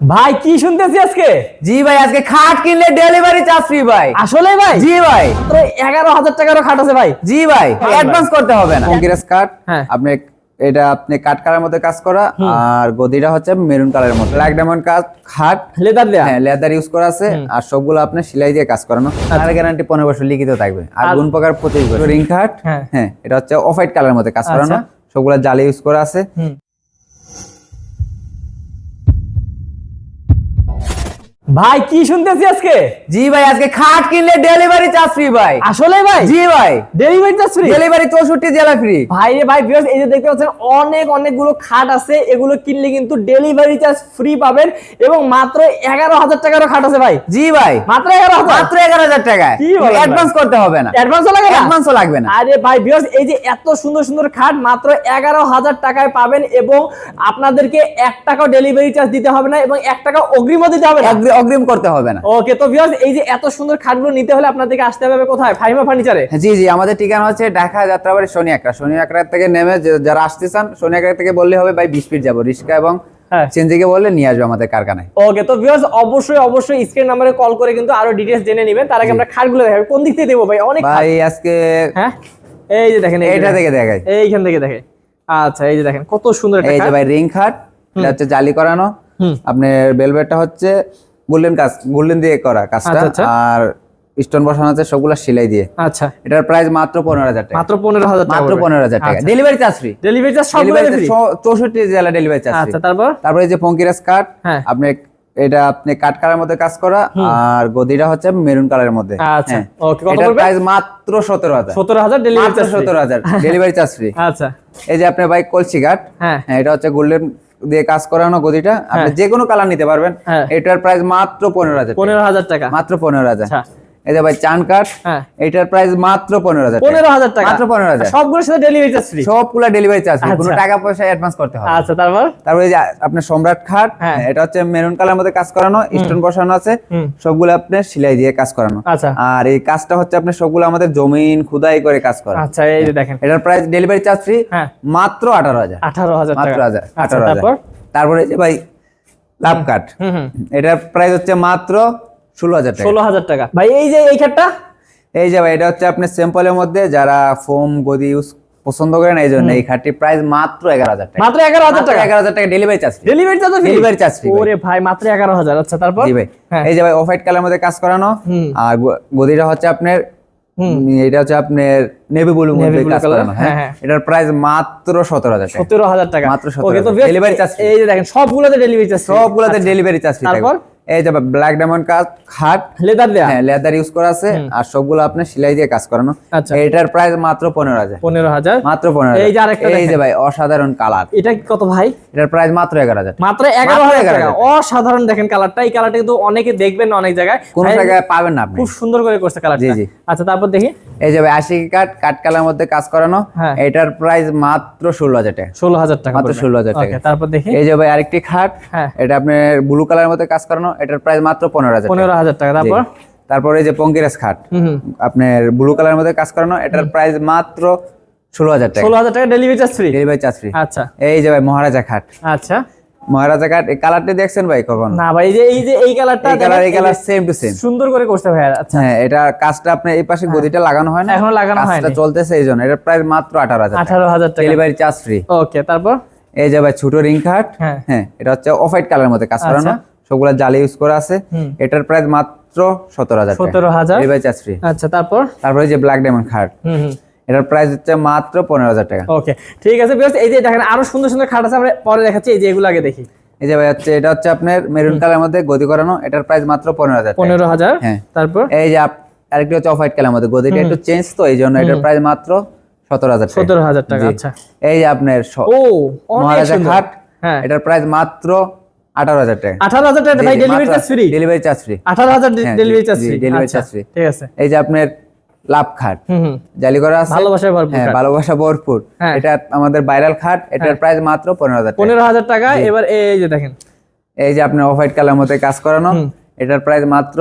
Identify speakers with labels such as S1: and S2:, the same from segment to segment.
S1: ভাই কি শুনতেছি আজকে?
S2: জি ভাই আজকে খাট কিনলে ডেলিভারি চার্জ ফ্রি ভাই।
S1: আসলে ভাই?
S2: জি ভাই।
S1: এগারো হাজার টাকারও খাট আছে ভাই।
S2: জি ভাই। অ্যাডভান্স করতে হবে না। কংগ্রেস কাট
S1: হ্যাঁ।
S2: আপনি এটা আপনি কাট কালার মধ্যে কাজ করা আর গদিটা হচ্ছে মেরুন কালারের মধ্যে। ব্ল্যাক ডায়মন্ড কাজ খাট
S1: লেদার দেয়া।
S2: হ্যাঁ লেদার ইউজ করা আছে আর সবগুলো আপনি সেলাই দিয়ে কাজ করানো। আর গ্যারান্টি পনেরো বছর লিখিত থাকবে। আর গুণ প্রকার পঁচিশ বছর রিং খাট
S1: হ্যাঁ।
S2: হ্যাঁ এটা হচ্ছে অফ হোয়াইট কালারের মধ্যে কাজ করানো।
S1: আচ্ছা।
S2: সবগুলো জালি ইউজ করা আছে।
S1: ভাই কি শুনতেছি আজকে?
S2: জি ভাই আজকে খাট কিনলে ডেলিভারি চার্জ ফ্রি ভাই।
S1: আসলে ভাই?
S2: জি ভাই।
S1: ডেলিভারি চার্জ ফ্রি
S2: ডেলিভারি চৌষট্টি জেলা ফ্রি
S1: ভাই রে ভাই viewers, এই যে দেখতে পাচ্ছেন অনেক অনেকগুলো খাট আছে। এগুলো কিনলে কিন্তু ডেলিভারি চার্জ ফ্রি পাবেন এবং মাত্র এগারো হাজার টাকারও খাট আছে ভাই।
S2: জি ভাই।
S1: মাত্র এগারো হাজার?
S2: মাত্র এগারো হাজার টাকায়।
S1: কি
S2: অ্যাডভান্স করতে হবে না।
S1: অ্যাডভান্সও লাগে না?
S2: অ্যাডভান্সও লাগবে না।
S1: আরে ভাই বিয়স এই যে এত সুন্দর সুন্দর খাট মাত্র এগারো হাজার টাকায় পাবেন এবং আপনাদেরকে এক টাকাও ডেলিভারি চার্জ দিতে হবে না এবং এক টাকা অগ্রিমও দিতে হবে না।
S2: অগ্রিম করতে হবে না।
S1: ওকে তো বিয়স এই যে এত সুন্দর খাটগুলো নিতে হলে আপনাদেরকে আসতে হবে কোথায়? ফাইমা ফার্নিচারে
S2: জি জি আমাদের ঠিকানা হচ্ছে ঢাকা যাত্রাবাড়ি শনি একরা শনি একরা থেকে নেমে যারা আসতে চান শনি থেকে বললে হবে ভাই বিশ ফিট যাব। রিক্সা এবং
S1: হ্যাঁ।
S2: চেঞ্জিকে বললে নিয়ে আসবে আমাদের কারখানায়।
S1: ওকে তো ভিউয়ার্স অবশ্যই অবশ্যই স্ক্রিন নাম্বারে কল করে কিন্তু আরও ডিটেইলস জেনে নেবেন। তার আগে আমরা খাটগুলো দেখাবো কোন দিক থেকে দেবো ভাই? অনেক
S2: ভাই আজকে
S1: হ্যাঁ? এই যে দেখেন
S2: এইটা
S1: দেখেন।
S2: থেকে দেখাই।
S1: এইখান থেকে দেখে। আচ্ছা এই যে দেখেন কত সুন্দর একটা
S2: এই যে ভাই রিং খাট এটা হচ্ছে জালি করানো। আপনার বেলভেটটা হচ্ছে গোল্ডেন কাজ গোল্ডেন দিয়ে করা কাজটা।
S1: আচ্ছা, আচ্ছা।
S2: আর স্টোন বসানো আছে সবগুলা সেলাই দিয়ে।
S1: আচ্ছা।
S2: এটার প্রাইস মাত্র পনেরো হাজার টাকা।
S1: মাত্র পনেরো হাজার
S2: মাত্র পনেরো হাজার টাকা। Delivery charge free
S1: delivery charge
S2: চৌষট্টি জেলা ডেলিভারি চার্জ
S1: আচ্ছা তারপর?
S2: তারপরে এই যে পঙ্কিরাস কাঠ
S1: হ্যাঁ।
S2: আপনি এটা আপনি কাঠ কালার মধ্যে কাজ করা আর গদিটা হচ্ছে মেরুন কালারের মধ্যে।
S1: আচ্ছা
S2: হ্যাঁ।
S1: ওকে কত পড়বে?
S2: প্রাইস মাত্র সতেরো হাজার।
S1: সতেরো হাজার ডেলিভারি
S2: মাত্র
S1: চার্জ
S2: সতেরো হাজার। ডেলিভারি চার্জ ফ্রি
S1: আচ্ছা।
S2: এই যে আপনার বাইক কলসি কাঠ
S1: হ্যাঁ।
S2: হ্যাঁ এটা হচ্ছে গোল্ডেন দিয়ে কাজ করানো গদিটা আপনি যে কোনো কালার নিতে পারবেন।
S1: হ্যাঁ।
S2: এটার প্রাইস মাত্র পনেরো হাজার
S1: পনেরো হাজার টাকা।
S2: মাত্র পনেরো হাজার।
S1: আচ্ছা।
S2: এই যে ভাই চান কাঠ
S1: হ্যাঁ।
S2: এটার প্রাইস মাত্র পনেরো হাজার
S1: পনেরো হাজার টাকা।
S2: মাত্র পনেরো হাজার।
S1: সবগুলোর সাথে ডেলিভারি চার্জ ফ্রি
S2: সবগুলা ডেলিভারি চার্জ কোনো
S1: আচ্ছা।
S2: টাকা পয়সা অ্যাডভান্স করতে হবে
S1: আচ্ছা তারপর?
S2: তারপরে এই যে আপনার সম্রাট খাট
S1: হ্যাঁ।
S2: এটা হচ্ছে মেরুন কালার মধ্যে কাজ করানো স্টোন বসানো আছে। সবগুলো আপনার সেলাই দিয়ে কাজ করানো।
S1: আচ্ছা।
S2: আর এই কাজটা হচ্ছে আপনার সবগুলো আমাদের জমিন খুদাই করে কাজ করা।
S1: আচ্ছা এই যে দেখেন।
S2: এটার প্রাইস ডেলিভারি চার্জ ফ্রি
S1: হ্যাঁ।
S2: মাত্র আঠারো হাজার।
S1: আঠারো হাজার
S2: মাত্র
S1: টাকা।
S2: হাজার
S1: আচ্ছা
S2: আঠারো হাজার।
S1: তারপর?
S2: তারপরে এই যে ভাই লাভ
S1: হুম।
S2: এটার প্রাইস হচ্ছে মাত্র ষোলো হাজার টাকা।
S1: ষোলো হাজার টাকা। ভাই এই যে এই খাটটা?
S2: এই যে ভাই এটা হচ্ছে আপনার স্যাম্পলের মধ্যে যারা ফোম গদি ইউজ পছন্দ করেন এই জন্য এই প্রাইস মাত্র এগারো হাজার টাকা।
S1: মাত্র এগারো হাজার টাকা?
S2: এগারো হাজার টাকা delivery charge
S1: delivery charge
S2: Delivery charge
S1: ওরে ভাই। মাত্র এগারো হাজার। আচ্ছা তারপর?
S2: জি ভাই।
S1: হ্যাঁ।
S2: এই যে ভাই অফ হোয়াইট কালার মধ্যে কাজ করানো। আর গদিটা হচ্ছে আপনার
S1: হুম।
S2: এটা হচ্ছে আপনার নেভি ব্লু মধ্যে কাজ করানো হ্যাঁ?
S1: হ্যাঁ,
S2: এটার প্রাইস মাত্র সতেরো হাজার টাকা।
S1: সতেরো হাজার টাকা।
S2: মাত্র 17,000
S1: ওকে তো
S2: Delivery charge free।
S1: এই যে দেখেন সবগুলোতে ডেলিভারি চার্জ
S2: সবগুলোতে ডেলিভারি চার্জ
S1: আচ্ছা। তারপর?
S2: এই যে ব্ল্যাক ডায়মন্ড কাজ খাট
S1: লেদার দেয়া?
S2: হ্যাঁ লেদার ইউজ করা আছে আর সবগুলো আপনি সেলাই দিয়ে কাজ করানো।
S1: আচ্ছা।
S2: এটার প্রাইস মাত্র পনেরো হাজার।
S1: পনেরো হাজার?
S2: মাত্র 15000
S1: এই যে আরেকটা
S2: এই যে ভাই অসাধারণ কালার
S1: এটা কি কত ভাই?
S2: এটার প্রাইস মাত্র এগারো হাজার।
S1: মাত্র এগারো হাজার
S2: 11,000
S1: টাকা। অসাধারণ দেখেন কালারটা এই কালারটা কিন্তু অনেকে দেখবেন অনেক জায়গায়।
S2: কোন জায়গায় পাবেন না আপনি।
S1: খুব সুন্দর করে করছে কালারটা
S2: জি, জি।
S1: আচ্ছা তারপর দেখি।
S2: এই যে আশি কাঠ কাঠ কালার মধ্যে কাজ করানো
S1: হ্যাঁ।
S2: এটার প্রাইস মাত্র ষোলো হাজার টাকা।
S1: ষোলো হাজার টাকা
S2: মাত্র
S1: পড়বে।
S2: 16,000 টাকা।
S1: তারপর দেখি।
S2: এই যে ভাই আরেকটি খাট
S1: হ্যাঁ।
S2: এটা আপনার ব্লু কালার মধ্যে কাজ করানো এটার প্রাইস মাত্র পনেরো হাজার
S1: পনেরো হাজার টাকা তারপর?
S2: তারপরে এই যে পঙ্কিরাস খাট আপনার ব্লু কালার মধ্যে কাজ করানো এটার প্রাইস মাত্র ষোলো হাজার টাকা।
S1: ষোলো হাজার টাকা delivery charge free
S2: delivery charge free
S1: আচ্ছা।
S2: এই যে ভাই মহারাজা খাট।
S1: আচ্ছা।
S2: মহারাজা খাট এই কালারটি দেখছেন ভাই কখন?
S1: না ভাই এই যে এই যে এই কালারটা
S2: এই কালার এই কালার সেম টু সেম
S1: সুন্দর করে করছে ভাই আচ্ছা।
S2: হ্যাঁ এটা কাজটা আপনার এই পাশে গদিটা লাগানো হয় না?
S1: এখনও লাগানো
S2: কাজটা চলতেছে এই জন্য। এটার প্রাইস মাত্র আঠারো হাজার
S1: আঠারো হাজার টাকা।
S2: ডেলিভারি চার্জ ফ্রি
S1: ওকে তারপর?
S2: এই যে ভাই ছোট রিং খাট
S1: হ্যাঁ।
S2: হ্যাঁ এটা হচ্ছে অফ হোয়াইট কালার মধ্যে কাজ করানো। সবগুলা জালি ইউজ করা আছে। এটার প্রাইস মাত্র সতেরো হাজার
S1: সতেরো হাজার।
S2: ডেলিভারি চার্জ ফ্রি
S1: আচ্ছা তারপর?
S2: তারপরে এই যে ব্ল্যাক ডায়মন্ড খাট
S1: হুম হুম।
S2: এটার প্রাইস হচ্ছে মাত্র পনেরো হাজার টাকা।
S1: ওকে ঠিক আছে বিকজ এই যে দেখেন আরও সুন্দর সুন্দর খাট আছে আমরা পরে দেখাচ্ছি এই যে এগুলো আগে দেখি।
S2: এই যে ভাই হচ্ছে এটা হচ্ছে আপনার মেরুন কালার মধ্যে গদি করানো এটার প্রাইস মাত্র পনেরো হাজার
S1: পনেরো হাজার
S2: হ্যাঁ।
S1: তারপর?
S2: এই যে আরেকটি হচ্ছে অফ হোয়াইট কালার মধ্যে গদিটা একটু চেঞ্জ তো এই জন্য এটার প্রাইস মাত্র সতেরো হাজার টাকা।
S1: সতেরো হাজার টাকা আচ্ছা।
S2: এই যে আপনার
S1: ও অনেক
S2: মহারাজা
S1: সুন্দর
S2: খাট
S1: হ্যাঁ।
S2: এটার প্রাইস মাত্র আঠারো হাজার টাকা।
S1: আঠারো হাজার টাকা ভাই delivery charge free
S2: delivery charge free
S1: আঠারো হাজার delivery charge free
S2: delivery charge free।
S1: ঠিক আছে।
S2: এই যে আপনার লাভ খাট। জালি করা আছে?
S1: ভালোবাসায় ভরপুর
S2: হ্যাঁ ভালোবাসা ভরপুর।
S1: হ্যাঁ।
S2: এটা আমাদের ভাইরাল খাট এটার প্রাইস মাত্র পনেরো হাজার টাকা।
S1: পনেরো হাজার টাকা এবার এই যে দেখেন।
S2: এই যে আপনার অফ হোয়াইট কালার কাজ করানো এটার প্রাইস মাত্র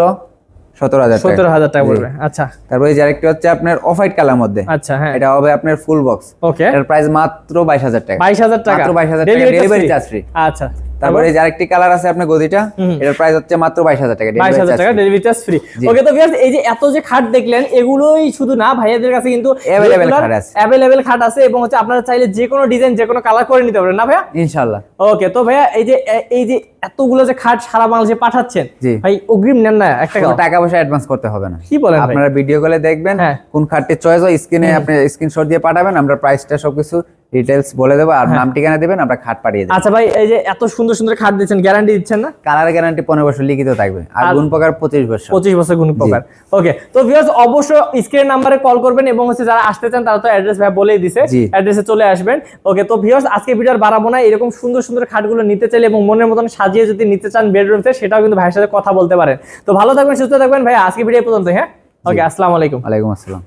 S2: সতেরো হাজার টাকা।
S1: সতেরো হাজার টাকা পড়বে। আচ্ছা।
S2: তারপরে এই যে আরেকটি হচ্ছে আপনার অফ হোয়াইট কালার মধ্যে।
S1: আচ্ছা হ্যাঁ।
S2: এটা হবে আপনার ফুল বক্স
S1: ওকে
S2: এটার প্রাইস মাত্র বাইশ হাজার টাকা।
S1: বাইশ হাজার টাকা।
S2: মাত্র 22,000 টাকা,
S1: Delivery charge
S2: delivery
S1: free?
S2: charge free।
S1: আচ্ছা।
S2: তারপরে এই আরেকটি কালার আছে আপনার গদিটা এটার প্রাইস হচ্ছে মাত্র বাইশ হাজার টাকা
S1: বাইশ
S2: delivery
S1: হাজার
S2: charge
S1: টাকা ডেলিভারি চার্জ ফ্রি ওকে তো ভিউয়ার্স এই যে এত যে খাট দেখলেন এগুলোই শুধু না ভাইয়াদের কাছে কিন্তু
S2: Available খাট আছে।
S1: অ্যাভেলেবেল খাট আছে এবং হচ্ছে আপনারা চাইলে যে কোনো ডিজাইন যে কোনো কালার করে নিতে পারবেন না ভাইয়া?
S2: ইনশাল্লাহ
S1: ওকে তো ভাইয়া এই যে এই যে এতগুলো যে খাট সারা বাংলাদেশে পাঠাচ্ছেন ভাই অগ্রিম নেন না একটা
S2: টাকা পয়সা অ্যাডভান্স করতে হবে না।
S1: কি বলেন
S2: আপনারা ভিডিও কলে দেখবেন
S1: হ্যাঁ।
S2: কোন খাটটি চয়েস হয় স্ক্রিনে আপনি স্ক্রিনশট দিয়ে পাঠাবেন আমরা প্রাইসটা সবকিছু ডিটেলস বলে দেবো আর নাম ঠিকানা দেবেন আমরা খাট পাঠিয়ে দেবো।
S1: আচ্ছা ভাই এই যে এত সুন্দর সুন্দর খাট দিচ্ছেন গ্যারান্টি দিচ্ছেন না?
S2: কালার গ্যারান্টি পনেরো বছর লিখিত থাকবে আর গুণ প্রকার পঁচিশ বছর।
S1: পঁচিশ বছর গুণ প্রকার। ওকে তো ভিউয়ার্স অবশ্যই স্ক্রিন নাম্বারে কল করবেন এবং হচ্ছে যারা আসতে চান তারা তো অ্যাড্রেস ভাই বলেই দিছে। অ্যাড্রেসে চলে আসবেন। ওকে তো ভিউয়ার্স আজকে ভিডিওর বাড়াবো না এরকম সুন্দর সুন্দর খাটগুলো নিতে চাইলে এবং মনের মতন সাজিয়ে যদি নিতে চান বেডরুম সেটাও কিন্তু ভাইয়ের সাথে কথা বলতে পারেন। তো ভালো থাকবেন সুস্থ থাকবেন ভাই আজকে ভিডিও পর্যন্ত হ্যাঁ? ওকে আসসালামু আলাইকুম।
S2: ওয়ালাইকুম আসসালাম।